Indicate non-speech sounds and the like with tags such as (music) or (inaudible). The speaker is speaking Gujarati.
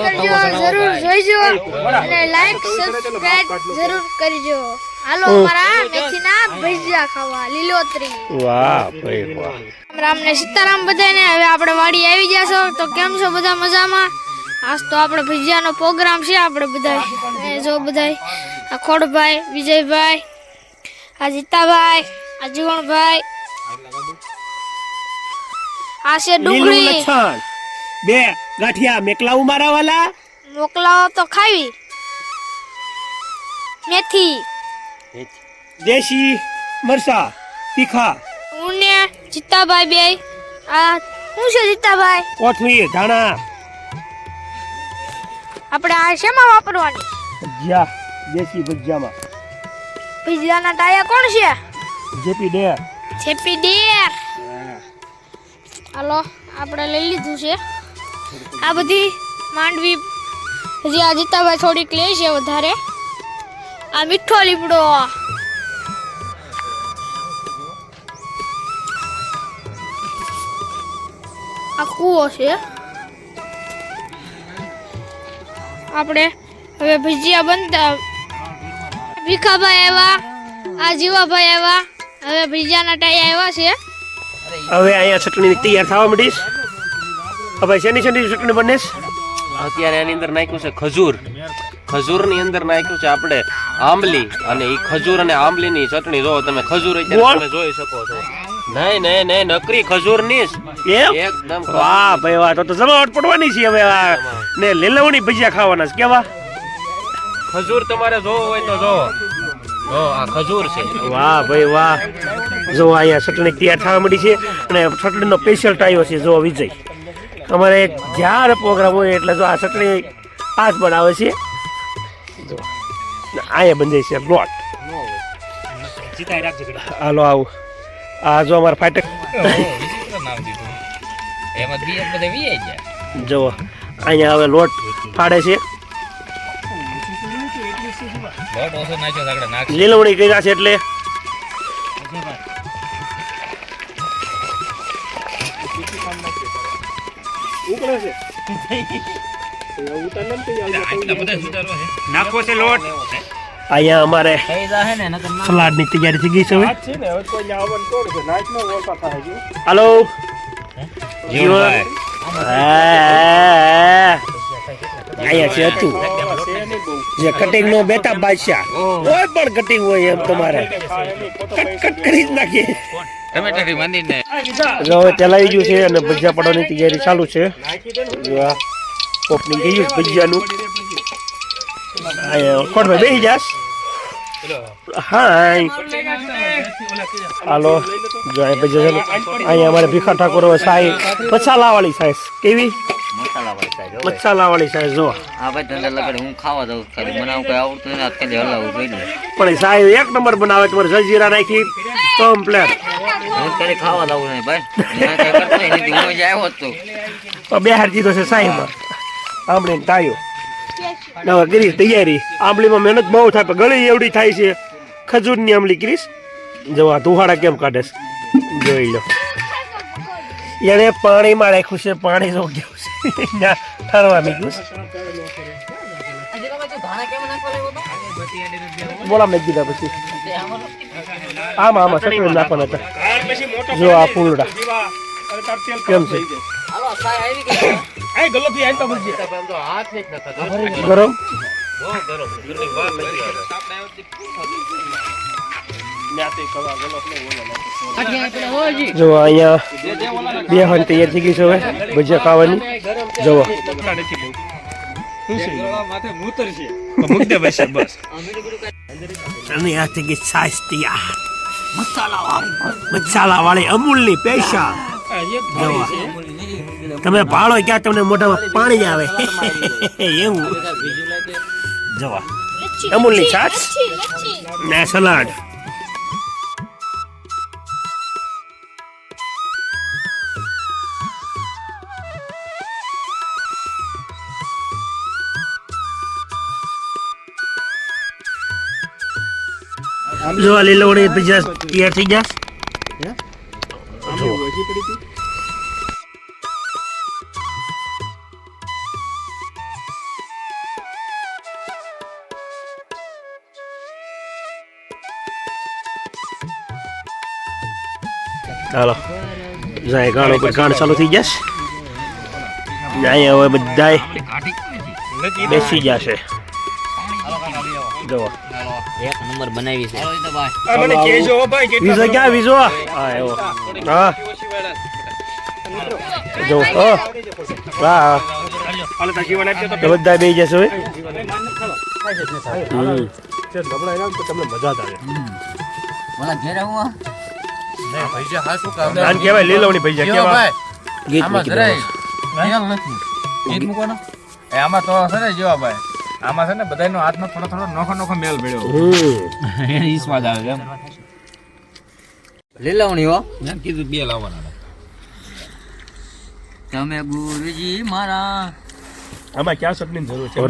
શેર કરજો જરૂર જોઈજો. અને લાઈક સબસ્ક્રાઇબ જરૂર કરજો. હાલો અમારા મેથીના ભજીયા ખાવા લીલોતરી. વાહ ભાઈ વાહ. રામ રામ ને સીતારામ બધાને. હવે આપણે વાડી આવી ગયા છો. તો કેમ છો બધા મજામાં? આજ તો આપણે ભજીયાનો પ્રોગ્રામ છે આપણે બધા જો બધા આ ખોડભાઈ વિજયભાઈ આ જીતાભાઈ આ જીવણભાઈ. આ છે ડુંગળી. બે. ગાંઠિયા મેકલા ઉમારા વાલા મોકલાઓ તો ખાવી. મેથી. દેશી મરસા તીખા. ઉને જીતાભાઈ બે. આ શું છે જીતાભાઈ? કોથમીર ધાણા. આપણે આ શેમાં વાપરવાની? ભજીયા દેશી ભજીયામાં. ભજીયાના ડાયા કોણ છે? જેપી ડેર. છેપી ડેર. હાલો આપણે લઈ લીધું છે. આ બધી માંડવી હજી આ થોડીક લે છે વધારે. આ મીઠો લીમડો. આ કૂવો છે. આપણે હવે ભજીયા બનતા ભીખાભાઈ આવ્યા, આ જીવાભાઈ આવ્યા, હવે ભજીયાના ટાઈ આવ્યા છે. હવે અહીંયા ચટણી તૈયાર થવા માંડીશ. હવે શેની શેની ચટણી બને અત્યારે એની અંદર નાખ્યું છે ખજૂર. ખજૂરની અંદર નાખ્યું છે આપણે આંબલી. અને એ ખજૂર અને આંબલીની ચટણી જો તમે. ખજૂર તમે જોઈ શકો છો. નહીં નહીં નહીં નકરી ખજૂરની એકદમ વાહ ભાઈ વાહ તો તો જમાવટ પડવાની છે હવે આ. ને લીલવણી ભજીયા ખાવાના છે કેવા? ખજૂર તમારે જોવો હોય તો જો જો આ ખજૂર છે. વાહ ભાઈ વાહ. જો અહીંયા ચટણી તૈયાર થવા મળી છે. અને ચટણીનો સ્પેશિયલ ટાયો છે જો વિજય. અમારે જ્યારે પ્રોગ્રામ હોય એટલે જો આ ચટણી આ જ બનાવે છે. જો અહીંયા બંધાય છે લોટ. હાલો, આવું. આ જો અમારે ફાટક એમાં બી બધા વી ગયા જો, અહીંયા હવે લોટ ફાડે છે. લીલવણી કર્યા છે એટલે આટલા છે. નાખવો છે લોટ. અહીંયા અમારે થઈ જાહે ને નકર ના સલાડની તૈયારી થઈ ગઈ છે. હવે હાલો. અહીંયા છે હતું જે કટિંગ નો બેટા બાદશાહ. કોઈ પણ કટિંગ હોય એમ તમારે. કટ કટ કરી જ નાખીએ. ટમેટાથી બાંધીને જો હવે તેલાઈ ગયું છે અને ભજીયા પડવાની તૈયારી ચાલુ છે. ઓપનિંગ થઈ ગયું ભજીયાનું. કોણ બેસી જાસ હા હાલો. જો અહીં ભજીયા અહીંયા અમારે ભીખા ઠાકોર હવે સાઈ મસાલા સાઈઝ. કેવી? મસાલા વાળી સાઈડ સાઈઝ જો. આ ભાઈ ધંધા લગાડે હું ખાવા દઉં ખાલી. મને કઈ આવડતું નથી આ હલાવું જોઈએ પણ સાહેબ એક નંબર બનાવે તમારે જલજીરા નાખી કમ્પ્લેટ હું ખાવા દઉં નહીં ભાઈ હું જ આવ્યો તો. દીધો છે સાઈમાં. આંબળી તાયો. કરી તૈયારી. આંબલીમાં મહેનત બહુ થાય પણ ગળી એવડી થાય છે. ખજૂરની આંબલી કરીશ. જવા આ તુહાડા કેમ કાઢે છે? જોઈ લો. એને પાણીમાં રાખ્યું છે પાણી જો કેવું છે. ત્યાં ઠરવા મીઠું બોલા મેં કીધા પછી. આમાં આમાં ચટણી નાખવાના હતા. જો આ ફૂલડા. કેમ છે? ગરમ? જો. અહીંયા બે હન તૈયાર થઈ ગઈ છે હવે ભજીયા ખાવાની. જુઓ. અને આ થઈ ગઈ તૈયાર. મસાલા વાળી અમૂલની પૈસા જુઓ તમે ભાળો ક્યાં તમને મોઢામાં પાણી આવે. (laughs) એવું. જવા. અમૂલની છાશ. ને સલાડ. જો આ લીલવડી પચાસ તૈયાર થઈ જશે. હાલો. જાય ગાણો પર ગાણ ચાલુ થઈ જશે. જાય હવે બધાય બેસી જશે. જુઓ એક નંબર બનાવી છે. વિઝો ક્યાં વિઝો હા એવો. હા. જો હો. વાહ તો બધા બે જશે હવે હમ. તમને મજા આવે. મને ઘેર આવું આને કહેવાય લીલવણી ભૈયા કેવા ગીત આમાં મૂકી એ તો છે જેવા ભાઈ. આમાં છે ને બધાનો હાથનો થોડો થોડો નોખો નોખો મેલ ભેળ્યો હમ. એ સ્વાદ આવે એમ. લીલવણી હો. મેં કીધું બે લાવવાના તમે ગુરુજી મારા. આમાં ક્યાં સપની જરૂર છે?